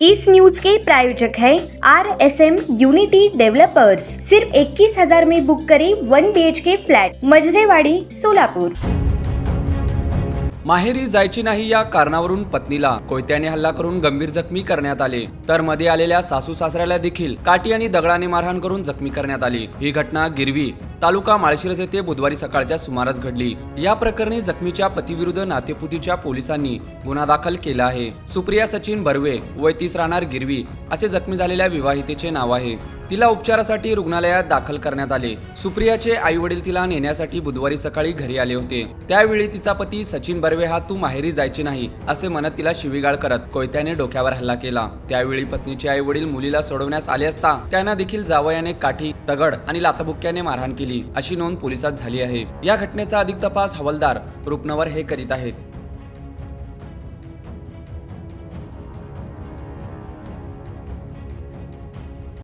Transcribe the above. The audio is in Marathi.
इस न्यूज के प्रायोजक है R S M unity developers सिर्फ इक्कीस हजार में बुक करें one B H K flat Majrewadi Solapur. माहेरी जायची नाही या कारणावरून पत्नीला कोयत्याने हल्ला करून गंभीर जखमी करण्यात आले. तर मध्ये आलेल्या सासू सासऱ्याला देखील काठी आणि दगडाने मारहाण करून जखमी करण्यात आली. ही घटना गिरवी तालुका माळशिरस येथे बुधवारी सकाळच्या सुमारास घडली. या प्रकरणी जखमीच्या पतीविरुद्ध नातेपुतीच्या पोलिसांनी गुन्हा दाखल केला आहे. सुप्रिया सचिन बर्वे वय तीस राहणार गिरवी असे जखमी झालेल्या विवाहितेचे नाव आहे. तिला उपचारासाठी रुग्णालयात दाखल करण्यात आले. सुप्रियाचे आई वडील तिला नेण्यासाठी बुधवारी सकाळी घरी आले होते. त्यावेळी तिचा पती सचिन बर्वे हा तू माहेरी जायचे नाही असे म्हणत तिला शिवीगाळ करत कोयत्याने डोक्यावर हल्ला केला. त्यावेळी पत्नीचे आई वडील मुलीला सोडवण्यास आले असता त्यांना देखील जावयाने काठी दगड आणि लाथबुक्क्याने मारहाण केली. अशी नोंद पोलिसात झाली आहे. या घटनेचा अधिक तपास हवालदार रुपनवर हे करीत आहेत.